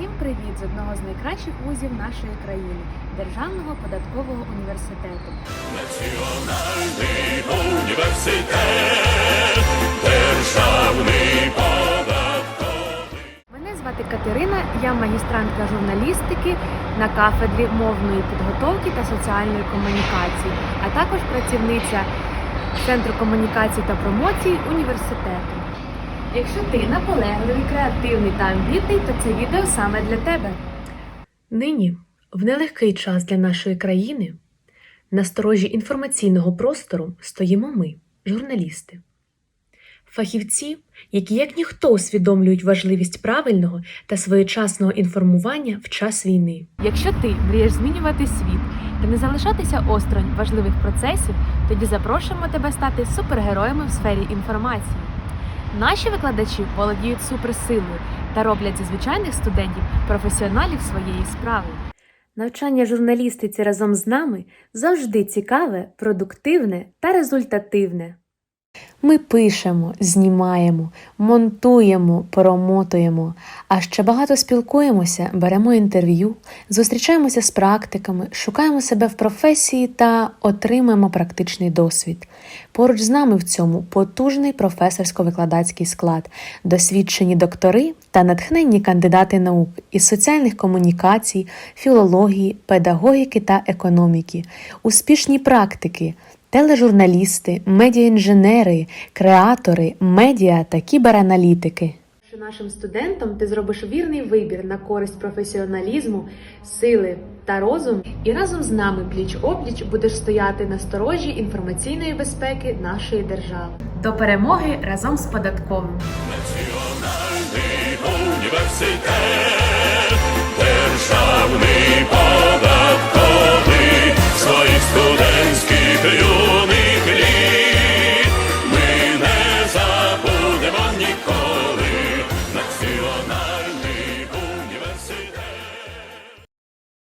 Усім привіт з одного з найкращих вузів нашої країни Державного податкового університету. Національний університет, державний податковий. Мене звати Катерина, я магістрантка журналістики на кафедрі мовної підготовки та соціальної комунікації, а також працівниця Центру комунікації та промоції університету. Якщо ти наполегливий, креативний та амбітний, то це відео саме для тебе. Нині, в нелегкий час для нашої країни, на сторожі інформаційного простору стоїмо ми, журналісти. Фахівці, які як ніхто усвідомлюють важливість правильного та своєчасного інформування в час війни. Якщо ти мрієш змінювати світ та не залишатися осторонь важливих процесів, тоді запрошуємо тебе стати супергероями в сфері інформації. Наші викладачі володіють суперсилою та роблять зі звичайних студентів професіоналів своєї справи. Навчання журналістиці разом з нами завжди цікаве, продуктивне та результативне. Ми пишемо, знімаємо, монтуємо, промотуємо, а ще багато спілкуємося, беремо інтерв'ю, зустрічаємося з практиками, шукаємо себе в професії та отримуємо практичний досвід. Поруч з нами в цьому потужний професорсько-викладацький склад, досвідчені доктори та натхненні кандидати наук із соціальних комунікацій, філології, педагогіки та економіки, успішні практики тележурналісти, медіаінженери, креатори, медіа та кібераналітики. Нашим студентам ти зробиш вірний вибір на користь професіоналізму, сили та розуму, і разом з нами пліч опліч будеш стояти на сторожі інформаційної безпеки нашої держави. До перемоги разом з податковим. Національний університет,